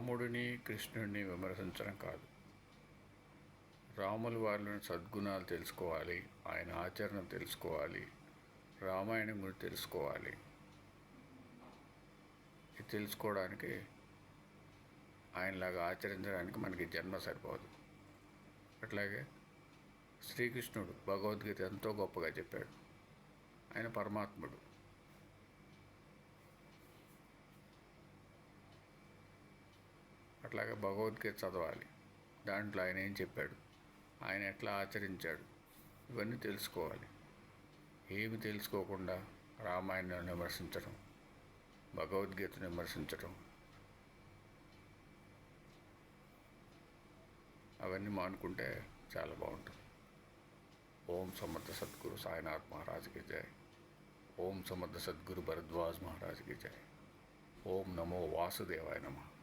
రాముడిని కృష్ణుడిని విమర్శించడం కాదు. రాముల వారిలోని సద్గుణాలు తెలుసుకోవాలి ఆయన ఆచరణ తెలుసుకోవాలి రామాయణం గురించి తెలుసుకోవాలి. ఇది తెలుసుకోవడానికి ఆయనలాగా ఆచరించడానికి మనకి జన్మ సరిపోదు. అట్లాగే శ్రీకృష్ణుడు భగవద్గీత ఎంతో గొప్పగా చెప్పాడు. ఆయన పరమాత్ముడు. అట్లాగే భగవద్గీత చదవాలి. దాంట్లో ఆయన ఏం చెప్పాడు? ఆయన ఎట్లా ఆచరించాడు? ఇవన్నీ తెలుసుకోవాలి. ఏమి తెలుసుకోకుండా రామాయణాన్ని విమర్శించడం భగవద్గీతను విమర్శించడం అవన్నీ మానుకుంటే చాలా బాగుంటుంది. ఓం సమర్థ సద్గురు సాయినాథ్ మహారాజ్కి జయ ఓం సమర్థ సద్గురు భరద్వాజ్ మహారాజ్కి జయ ఓం నమో వాసుదేవాయ నమః.